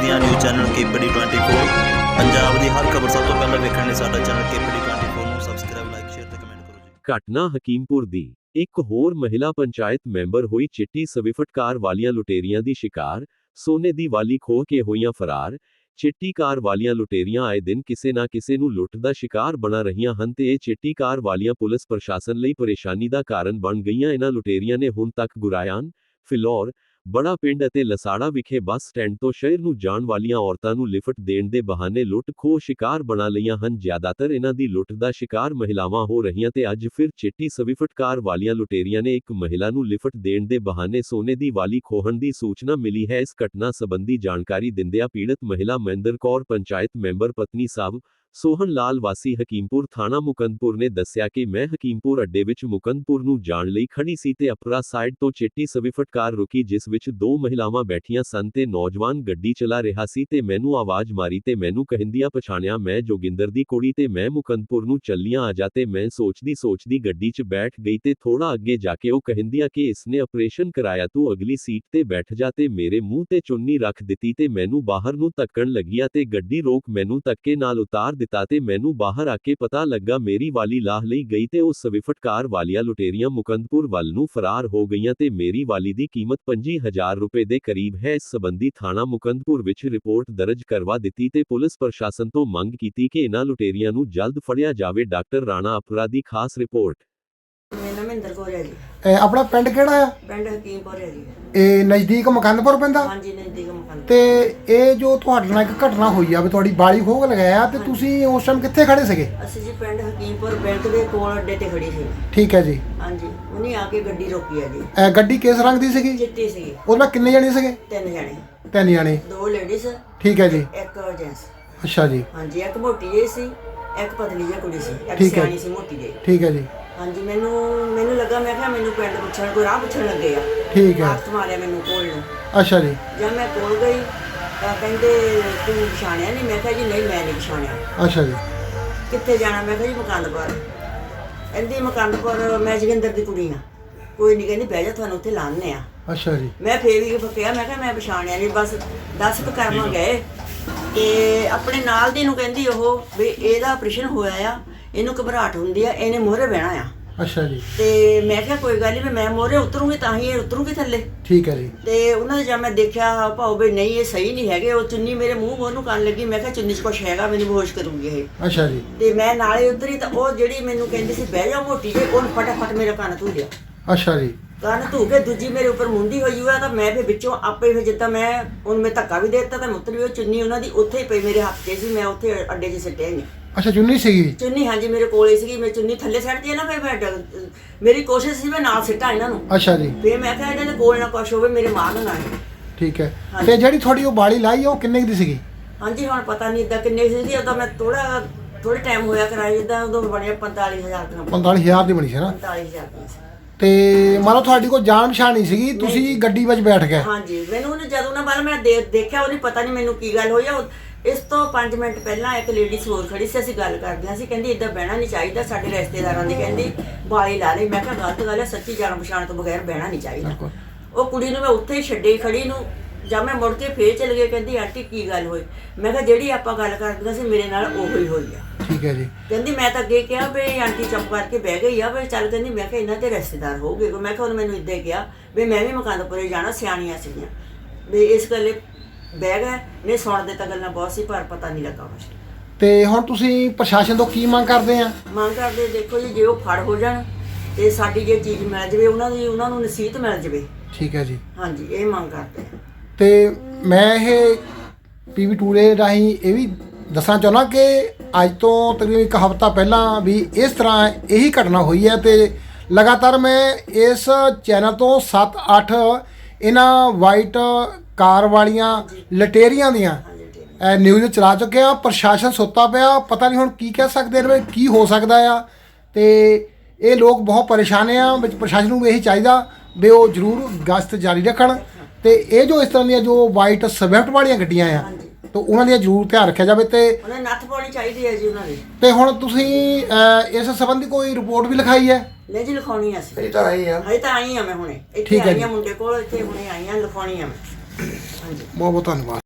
ਦੀਆਂ news channel K P D 24 Punjab ਦੀ ਹਰ ਖਬਰ ਸਭ ਤੋਂ ਪਹਿਲਾਂ ਵੇਖਣ ਲਈ ਸਾਡਾ ਚੈਨਲ ਕੇਪੀਡੀ 24 ਨੂੰ ਸਬਸਕ੍ਰਾਈਬ ਲਾਈਕ ਸ਼ੇਅਰ ਤੇ ਕਮੈਂਟ ਕਰੋ ਜੀ। ਘਟਨਾ ਹਕੀਮਪੁਰ ਦੀ ਇੱਕ ਹੋਰ ਮਹਿਲਾ ਪੰਚਾਇਤ ਮੈਂਬਰ ਹੋਈ ਚਿੱਟੀ ਸਵਿਫਟ ਵਾਲੀਆਂ ਲੁਟੇਰੀਆਂ ਦੀ ਸ਼ਿਕਾਰ, ਸੋਨੇ ਦੀ ਵਾਲੀ ਖੋਹ ਕੇ ਹੋਈਆਂ ਫਰਾਰ, ਚਿੱਟੀ ਕਾਰ ਵਾਲੀਆਂ ਲੁਟੇਰੀਆਂ ਆਏ ਦਿਨ ਕਿਸੇ ਨਾ ਕਿਸੇ ਨੂੰ ਲੁੱਟ ਦਾ ਸ਼ਿਕਾਰ ਬਣਾ ਰਹੀਆਂ ਹਨ ਤੇ ਇਹ ਚਿੱਟੀ ਕਾਰ ਵਾਲੀਆਂ ਪੁਲਿਸ ਪ੍ਰਸ਼ਾਸਨ ਲਈ ਪਰੇਸ਼ਾਨੀ ਦਾ ਕਾਰਨ ਬਣ ਗਈਆਂ। ਇਹਨਾਂ ਲੁਟੇਰੀਆਂ ਨੇ ਹੁਣ ਤੱਕ ਗੁਰਾਇਆਨ, ਫਿਲੌਰ ਬੜਾ ਪਿੰਡ ਅਤੇ ਲਸਾੜਾ ਵਿਖੇ ਬੱਸ ਸਟੈਂਡ ਤੋਂ ਸ਼ਹਿਰ ਨੂੰ ਜਾਣ ਵਾਲੀਆਂ ਔਰਤਾਂ ਨੂੰ ਲਿਫਟ ਦੇਣ ਦੇ ਬਹਾਨੇ ਲੁੱਟ ਖੋਹ ਸ਼ਿਕਾਰ ਬਣਾ ਲਈਆਂ ਹਨ। ਜ਼ਿਆਦਾਤਰ ਇਹਨਾਂ ਦੀ ਲੁੱਟ ਦਾ ਸ਼ਿਕਾਰ ਮਹਿਲਾਵਾਂ ਹੋ ਰਹੀਆਂ ਤੇ ਅੱਜ ਫਿਰ ਚਿੱਟੀ ਸਵਿਫਟ ਕਾਰ ਵਾਲੀਆਂ ਲੁਟੇਰੀਆਂ ਨੇ ਇੱਕ ਮਹਿਲਾ ਨੂੰ ਲਿਫਟ ਦੇਣ ਦੇ ਬਹਾਨੇ ਸੋਨੇ ਦੀ ਵਾਲੀ ਖੋਹਣ ਦੀ ਸੂਚਨਾ ਮਿਲੀ ਹੈ। ਇਸ ਘਟਨਾ ਸੰਬੰਧੀ ਜਾਣਕਾਰੀ ਦਿੰਦਿਆਂ ਪੀੜਤ ਮਹਿਲਾ ਮਹਿੰਦਰ ਕੌਰ, ਪੰਚਾਇਤ ਮੈਂਬਰ, ਪਤਨੀ ਸਾਹਿਬ ਸੋਹਣ ਲਾਲ ਵਾਸੀ ਹਕੀਮਪੁਰ ਥਾਣਾ ਮੁਕੰਦਪੁਰ ਨੇ ਦੱਸਿਆ ਕਿ ਮੈਂ ਹਕੀਮਪੁਰ ਅੱਡੇ ਵਿੱਚ ਮੁਕੰਦਪੁਰ ਨੂੰ ਜਾਣ ਲਈ ਖੜੀ ਸੀ ਤੇ ਅਪਰਾ ਸਾਈਡ ਤੋਂ ਚਿੱਟੀ ਸਵਿਫਟ ਕਾਰ ਰੁਕੀ ਜਿਸ ਵਿੱਚ ਦੋ ਮਹਿਲਾਵਾਂ ਬੈਠੀਆਂ ਸਨ ਤੇ ਨੌਜਵਾਨ ਗੱਡੀ ਚਲਾ ਰਿਹਾ ਸੀ ਤੇ ਮੈਨੂੰ ਆਵਾਜ਼ ਮਾਰੀ ਤੇ ਮੈਨੂੰ ਕਹਿੰਦੀਆਂ ਪਛਾਣਿਆ, ਮੈਂ ਜੋਗਿੰਦਰ ਦੀ ਕੁੜੀ ਤੇ ਮੈਂ ਮੁਕੰਦਪੁਰ ਨੂੰ ਚੱਲੀਆਂ ਆ ਜਾ ਤੇ ਮੈਂ ਸੋਚਦੀ ਸੋਚਦੀ ਗੱਡੀ 'ਚ ਬੈਠ ਗਈ ਤੇ ਥੋੜਾ ਅੱਗੇ ਜਾ ਕੇ ਉਹ ਕਹਿੰਦੀਆਂ ਕਿ ਇਸਨੇ ਆਪਰੇਸ਼ਨ ਕਰਾਇਆ, ਤੂੰ ਅਗਲੀ ਸੀਟ ਤੇ ਬੈਠ ਜਾ ਤੇ ਮੇਰੇ ਮੂੰਹ ਤੇ ਚੁੰਨੀ ਰੱਖ ਦਿੱਤੀ ਤੇ ਮੈਨੂੰ ਬਾਹਰ ਨੂੰ ਤੱਕਣ ਲੱਗਿਆ ਤੇ ਗੱਡੀ ਰੋਕ ਮੈਨੂੰ ਧੱਕੇ ਨਾਲ ਉਤਾਰ ਦਿੱਤਾ ਤੇ ਮੈਨੂੰ ਬਾਹਰ ਆ ਕੇ ਪਤਾ ਲੱਗਾ ਮੇਰੀ ਵਾਲੀ ਲਾਹ ਲਈ ਗਈ ਤੇ ਉਹ ਸਵਿਫਟ ਕਾਰ ਵਾਲੀਆਂ ਲੁਟੇਰੀਆਂ ਮੁਕੰਦਪੁਰ ਵੱਲ ਨੂੰ ਫਰਾਰ ਹੋ ਗਈਆਂ ਤੇ ਮੇਰੀ ਵਾਲੀ ਦੀ ਕੀਮਤ 25000 ਰੁਪਏ ਦੇ ਕਰੀਬ ਹੈ। ਇਸ ਸਬੰਧੀ ਥਾਣਾ ਮੁਕੰਦਪੁਰ ਵਿੱਚ ਰਿਪੋਰਟ ਦਰਜ ਕਰਵਾ ਦਿੱਤੀ ਤੇ ਪੁਲਿਸ ਪ੍ਰਸ਼ਾਸਨ ਤੋਂ ਮੰਗ ਕੀਤੀ ਕਿ ਇਹਨਾਂ ਲੁਟੇਰੀਆਂ ਨੂੰ ਜਲਦ ਫੜਿਆ ਜਾਵੇ। ਡਾਕਟਰ ਰਾਣਾ ਅਪਰਾ ਦੀ ਖਾਸ ਰਿਪੋਰਟ। ਮੇਰਾ ਮਹਿੰਦਰ ਕੌਰ ਹੈ ਜੀ। ਇਹ ਆਪਣਾ ਪਿੰਡ ਕਿਹੜਾ ਆ? ਪਿੰਡ ਹਕੀਮਪੁਰ ਹੈ ਜੀ। ਇਹ ਨਜ਼ਦੀਕ ਮਕੰਦਪੁਰ ਪੈਂਦਾ ਹਾਂਜੀ ਨਜ਼ਦੀਕ ਮਕਾਨ ਤੇ ਇਹ ਜੋ ਤੁਹਾਡੇ ਨਾਲ ਇੱਕ ਘਟਨਾ ਹੋਈ ਆ ਵੀ ਤੁਹਾਡੀ ਬਾਲੀ ਖੋਗ ਲਗਾਇਆ ਤੇ ਤੁਸੀਂ ਉਸ ਟਾਈਮ ਕਿੱਥੇ ਖੜੇ ਸੀਗੇ? ਅਸੀਂ ਜੀ ਪਿੰਡ ਹਕੀਮਪੁਰ ਬੈਂਕ ਦੇ ਕੋਲ ਅੱਡੇ ਤੇ ਖੜੀ ਸੀ। ਠੀਕ ਹੈ ਜੀ। ਹਾਂਜੀ ਉਹਨੇ ਆ ਕੇ ਗੱਡੀ ਰੋਕੀ ਹੈ ਜੀ। ਇਹ ਗੱਡੀ ਕਿਸ ਰੰਗ ਦੀ ਸੀਗੀ? ਚਿੱਟੀ ਸੀ ਉਹਦੇ ਨਾਲ ਕਿੰਨੇ ਜਣੇ ਸੀਗੇ? ਤਿੰਨ ਜਣੇ। ਤਿੰਨ ਜਣੇ। ਦੋ ਲੇਡੀਜ਼ ਠੀਕ ਹੈ ਜੀ। ਇੱਕ ਜੈਂਟਸ ਅੱਛਾ ਜੀ। ਹਾਂਜੀ ਇੱਕ ਮੋਟੀ ਜਿਹੀ ਸੀ ਇੱਕ ਪਤਲੀ ਜਿਹੀ ਕੁੜੀ ਸੀ। ਇੱਕ ਠੀਕ ਹੈ। ਸਿਆਣੀ ਸੀ ਮੋਟੀ ਜਿਹੀ। ਠੀਕ ਹੈ ਜੀ। ਹਾਂਜੀ ਮੈਨੂੰ ਮੈਨੂੰ ਲੱਗਾ ਮੈਂ ਕਿਹਾ ਮੈਨੂੰ ਪਿੰਡ ਪੁੱਛਣ ਕੋਈ ਰਾਹ ਪੁੱਛਣ ਲੱਗੇ ਆ। ਠੀਕ ਹੈ। ਹੱਥ ਮਾਰਿਆ ਮੈਨੂੰ ਕੋਲ ਨੂੰ। ਅੱਛਾ ਜੀ। ਜਦ ਮੈਂ ਕੋਲ ਗਈ ਤਾਂ ਕਹਿੰਦੇ ਤੂੰ ਪਛਾਣਿਆ ਨਹੀਂ? ਮੈਂ ਕਿਹਾ ਜੀ ਨਹੀਂ ਮੈਂ ਨਹੀਂ ਪਛਾਣਿਆ। ਅੱਛਾ ਜੀ। ਕਿੱਥੇ ਜਾਣਾ? ਮੈਂ ਕਿਹਾ ਜੀ ਮਕੰਦਪੁਰ। ਕਹਿੰਦੀ ਮਕੰਦਪੁਰ ਮੈਂ ਜਗਿੰਦਰ ਦੀ ਕੁੜੀ ਆ। ਕੋਈ ਨਹੀਂ ਕਹਿੰਦੀ ਬਹਿ ਜਾ ਤੁਹਾਨੂੰ ਉੱਥੇ ਲਾਣੇ ਆ। ਅੱਛਾ ਜੀ। ਮੈਂ ਫੇਰ ਵੀ ਫਕਿਆ ਮੈਂ ਕਿਹਾ ਮੈਂ ਪਛਾਣਿਆ ਨਹੀਂ ਬਸ 10 ਕੁ ਕਰਮ ਗਏ। ਤੇ ਆਪਣੇ ਨਾਲ ਦੀ ਨੂੰ ਕਹਿੰਦੀ ਉਹ ਵੀ ਇਹਦਾ ਆਪਰੇਸ਼ਨ ਹੋਇਆ ਆ। ਇਹਨੂੰ ਘਬਰਾਹਟ ਹੁੰਦੀ ਆ ਇਹਨੇ ਮੋਹਰੇ ਬਹਿਣਾ ਆ। ਅੱਛਾ ਜੀ। ਤੇ ਮੈਂ ਕਿਹਾ ਕੋਈ ਗੱਲ ਨਹੀਂ ਮੈਂ ਮੋਹਰੇ ਉਤਰੂੰਗੀ ਤਾਂ ਹੀ ਇਹ ਉਤਰੂਗੀ ਥੱਲੇ। ਠੀਕ ਹੈ ਜੀ। ਤੇ ਉਹਨਾਂ ਜਦ ਮੈਂ ਦੇਖਿਆ ਭਾਉ ਵੀ ਨਹੀਂ ਇਹ ਸਹੀ ਨਹੀਂ ਹੈਗੇ ਉਹ ਚੁੰਨੀ ਮੇਰੇ ਮੂੰਹ ਮੋਹ ਨੂੰ ਕੰਨ ਲੱਗੀ ਮੈਂ ਕਿਹਾ ਚੁੰਨੀ 'ਚ ਕੁਛ ਹੈਗਾ ਮੈਨੂੰ ਬੇਹੋਸ਼ ਕਰੂਗੀ ਇਹ। ਅੱਛਾ ਜੀ। ਤੇ ਮੈਂ ਨਾਲੇ ਉਤਰੀ ਤਾਂ ਉਹ ਜਿਹੜੀ ਮੈਨੂੰ ਕਹਿੰਦੀ ਸੀ ਬਹਿ ਜਾ ਮੋਟੀ ਜੇ ਉਹਨ ਫਟਾਫਟ ਮੇਰਾ ਕੰਨ ਧੂ ਲਿਆ। ਅੱਛਾ ਜੀ। ਕੰਨ ਧੂ ਕੇ ਦੂਜੀ ਮੇਰੇ ਉੱਪਰ ਮੁੰਦੀ ਹੋਈ ਹੋਇਆ ਤਾਂ ਮੈਂ ਫਿਰ ਵਿੱਚੋਂ ਆਪੇ ਫਿਰ ਜਿੱਦਾਂ ਮੈਂ ਉਹਨੂੰ ਮੈਂ ਧੱਕਾ ਵੀ ਦੇ ਦਿੱਤਾ ਤਾਂ ਮੁੱਤਰ ਵੀ ਉਹ ਚੁੰਨੀ ਉਹਨਾਂ ਦੀ ਉੱਥੇ ਹੀ ਪਈ ਮੇਰੇ ਹੱਥ 'ਤੇ ਸੀ ਮੈਂ ਉੱਥੇ ਅੱਡੇ 'ਚ ਸਿੱਟਿਆ ਹੀ ਨਹੀਂ। ਅੱਛਾ ਚੁੰਨੀ ਸੀਗੀ? ਚੁੰਨੀ ਹਾਂਜੀ ਮੇਰੇ ਕੋਲੇ ਸੀਗੀ। ਮੈਂ ਚੁੰਨੀ ਥੱਲੇ ਸੱਟਦੀ ਨਾ ਫਿਰ ਮੈਂ ਮੇਰੀ ਕੋਸ਼ਿਸ਼ ਸੀ ਮੈਂ ਨਾਲ ਸਿੱਟਾਂ ਇਹਨਾਂ ਨੂੰ। ਅੱਛਾ ਜੀ। ਫਿਰ ਮੈਂ ਕਿਹਾ ਇਹਨਾਂ ਦੇ ਕੋਲ ਨਾ ਕੁਛ ਹੋਵੇ ਮੇਰੇ ਮਾਰ ਨਾ ਆਏ। ਠੀਕ ਹੈ। ਤੇ ਜਿਹੜੀ ਤੁਹਾਡੀ ਉਹ ਬਾਲੀ ਲਾਈ ਆ ਉਹ ਕਿੰਨੇ ਕੁ ਦੀ ਸੀਗੀ? ਹਾਂਜੀ ਹੁਣ ਪਤਾ ਨਹੀਂ ਇਦਾਂ ਕਿੰਨੇ ਸੀ ਉਦੋਂ ਮੈਂ ਥੋੜਾ ਥੋੜੇ ਟਾਈਮ ਹੋਇਆ ਕਰਾਇਆ ਜਿੱਦਾਂ ਉਦੋਂ ਬਣਿਆ 45000 ਦਾ। 45000 ਦੀ ਬਣੀ ਸੀ ਨਾ? 45000 ਦਾ ਸੀ। ਤੇ ਮੰਨ ਲਓ ਤੁਹਾਡੀ ਕੋਈ ਜਾਣ ਪਛਾਣ ਨਹੀਂ ਸੀਗੀ ਤੁਸੀਂ ਗੱਡੀ ਵਿੱਚ ਬੈਠ ਗਏ। ਹਾਂਜੀ ਮੈਨੂੰ ਉਹਨੇ ਜਦੋਂ ਨਾ ਬਾਅਦ ਮੈਂ ਦੇ- ਦੇਖਿਆ ਉਹਨੇ ਪਤਾ ਨਹੀਂ ਮੈਨੂੰ ਕੀ ਗੱਲ ਹੋਈ ਆ ਉਹ- ਇਸ ਤੋਂ 5 ਮਿੰਟ ਪਹਿਲਾਂ ਇੱਕ ਲੇਡੀਜ਼ ਹੋਰ ਖੜੀ ਸੀ ਅਸੀਂ ਗੱਲ ਕਰਦੀਆਂ ਸੀ ਕਹਿੰਦੀ ਇਦਾਂ ਬਹਿਣਾ ਨਹੀਂ ਚਾਹੀਦਾ ਸਾਡੇ ਰਿਸ਼ਤੇਦਾਰਾਂ ਦੀ ਕਹਿੰਦੀ ਬਾਲੀ ਲਾ ਲਈ। ਮੈਂ ਕਿਹਾ ਗਲਤ ਗੱਲ ਹੈ ਸੱਚੀ ਜਾਣ ਪਛਾਣ ਤੋਂ ਬਗੈਰ ਬਹਿਣਾ ਨਹੀਂ ਚਾਹੀਦਾ। ਉਹ ਕੁੜੀ ਨੂੰ ਮੈਂ ਉੱਥੇ ਹੀ ਛੱਡੇ ਖੜੀ ਨੂੰ ਜਦ ਮੈਂ ਮੁੜ ਕੇ ਫੇਰ ਚਲ ਗਈ ਕਹਿੰਦੀ ਆਂਟੀ ਕੀ ਗੱਲ ਹੋਈ? ਮੈਂ ਕਿਹਾ ਜਿਹੜੀ ਆਪਾਂ ਗੱਲ ਕਰਦੀਆਂ ਸੀ ਮੇਰੇ ਨਾਲ ਉਹੋ ਹੀ ਹੋਈ ਆ। ਠੀਕ ਹੈ ਜੀ। ਕਹਿੰਦੀ ਮੈਂ ਤਾਂ ਅੱਗੇ ਕਿਹਾ ਵੀ ਆਂਟੀ ਚੁੱਪ ਕਰਕੇ ਬਹਿ ਗਈ ਆ ਵੀ ਚੱਲ ਕਹਿੰਦੀ ਮੈਂ ਕਿਹਾ ਇਹਨਾਂ ਦੇ ਰਿਸ਼ਤੇਦਾਰ ਹੋਊਗੇ। ਮੈਂ ਕਿਹਾ ਉਹਨੇ ਮੈਨੂੰ ਇੱਦਾਂ ਹੀ ਕਿਹਾ ਵੀ ਮੈਂ ਵੀ ਮਕਾਨਪੁਰੇ ਜਾਣਾ ਸਿਆਣੀਆਂ ਸੀਗੀਆਂ। ਵੀ ਇਸ ਗੱਲੇ ਬਹਿ ਗਏ ਨੇ ਸੁਣ ਦਿੱਤਾ ਗੱਲਾਂ ਬਹੁਤ ਸੀ ਪਰ ਪਤਾ ਨਹੀਂ ਲੱਗਾ ਕੁਛ। ਤੇ ਹੁਣ ਤੁਸੀਂ ਪ੍ਰਸ਼ਾਸਨ ਤੋਂ ਕੀ ਮੰਗ ਕਰਦੇ ਆ? ਮੰਗ ਕਰਦੇ ਦੇਖੋ ਜੀ ਜੇ ਉਹ ਫੜ ਹੋ ਜਾਣ ਤੇ ਸਾਡੀ ਜੇ ਚੀਜ਼ ਮਿਲ ਜਵੇ ਉਹਨਾਂ ਦੀ ਉਹਨਾਂ ਨੂੰ ਨਸੀਹਤ ਮਿਲ ਜਵੇ। ਠੀਕ ਹੈ ਜੀ। ਹਾਂਜੀ ਇਹ ਮੰਗ ਕਰਦੇ ਆ। ਤੇ ਮੈਂ ਇਹ ਪੀਵੀ ਟੂਡੇ ਰਾਹੀਂ ਇਹ ਵੀ ਦੱਸਣਾ ਚਾਹੁੰਦਾ ਕਿ ਅੱਜ ਤੋਂ ਤਕਰੀਬਨ ਇੱਕ ਹਫ਼ਤਾ ਪਹਿਲਾਂ ਵੀ ਇਸ ਤਰ੍ਹਾਂ ਇਹੀ ਘਟਨਾ ਹੋਈ ਹੈ ਤੇ ਲਗਾਤਾਰ ਮੈਂ ਇਸ ਚੈਨਲ ਤੋਂ 7-8 ਇਹਨਾਂ ਵਾਈਟ ਕਾਰ ਵਾਲੀਆਂ ਲਟੇਰੀਆਂ ਦੀਆਂ। ਇਹ ਨਿਊਜ਼ ਚਲਾ ਚੁੱਕਿਆ ਪ੍ਰਸ਼ਾਸਨ ਸੁੱਤਾ ਪਿਆ ਪਤਾ ਨਹੀਂ ਹੁਣ ਕੀ ਕਹਿ ਸਕਦੇ ਨੇ ਕੀ ਹੋ ਸਕਦਾ ਆ। ਤੇ ਇਹ ਲੋਕ ਬਹੁਤ ਪਰੇਸ਼ਾਨ ਆ ਵਿੱਚ ਪ੍ਰਸ਼ਾਸਨ ਨੂੰ ਇਹੀ ਚਾਹੀਦਾ ਵੀ ਉਹ ਜ਼ਰੂਰ ਗਸ਼ਤ ਜਾਰੀ ਰੱਖਣ। ਤੇ ਇਹ ਜੋ ਇਸ ਤਰ੍ਹਾਂ ਦੀਆਂ ਜੋ ਵਾਈਟ ਸਵਿਫਟ ਵਾਲੀਆਂ ਗੱਡੀਆਂ ਆ ਤਾਂ ਉਹਨਾਂ ਦੀਆਂ ਜ਼ਰੂਰ ਧਿਆਨ ਰੱਖਿਆ ਜਾਵੇ ਤੇ ਉਹਨਾਂ ਨੱਥ ਪਾਉਣੀ ਚਾਹੀਦੀ ਹੈ ਜੀ ਉਹਨਾਂ ਦੀ। ਤੇ ਹੁਣ ਤੁਸੀਂ ਇਸ ਸੰਬੰਧੀ ਕੋਈ ਰਿਪੋਰਟ ਵੀ ਲਿਖਾਈ ਹੈ? ਲੈ ਜੀ ਲਿਖਾਉਣੀ ਆ ਅਸੀਂ। ਇਹ ਤਾਂ ਆਈ ਆ। ਹਜੇ ਤਾਂ ਆਈ ਆ ਮੈਂ ਹੁਣੇ। ਇੱਥੇ ਠੀਕ ਹੈ ਆਈ ਜੀ। ਆ ਮੁੰਡੇ ਕੋਲ ਇੱਥੇ ਹੁਣੇ ਆਈ ਆ ਲਿਖਾਉਣੀ ਆ ਮੈਂ। ਬਹੁਤ ਬਹੁਤ ਧੰਨਵਾਦ।